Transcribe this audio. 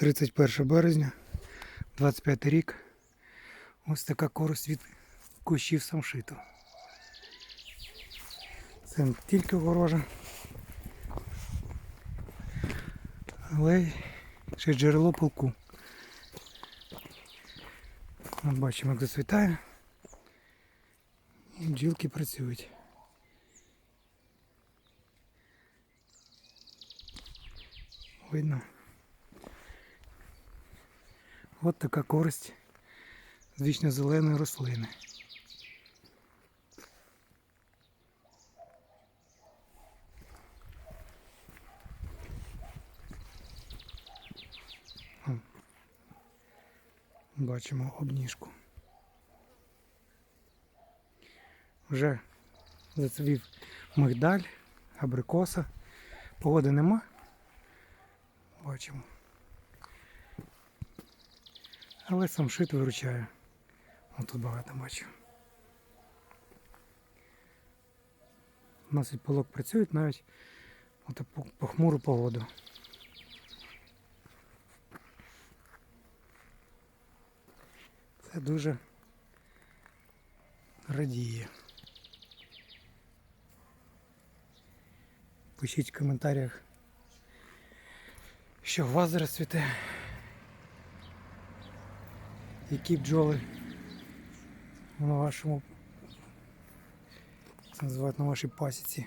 31 березня, 25 рік. Ось така користь від кущів самшиту. Це не тільки ворожа, але ще джерело полку. От бачимо, як зацвітає. І бджілки працюють. Видно. От така користь з вічно зеленої рослини. Бачимо обніжку. Вже зацвів мигдаль, абрикоса. Погоди нема. Бачимо. Але сам шит виручає. Ось тут багато бачу. Носить полок працюють навіть у таку похмуру погоду. Це дуже радіє. Пишіть в коментарях, що у вас зараз цвіте. Які бджоли на вашому це називають на вашій пасіці.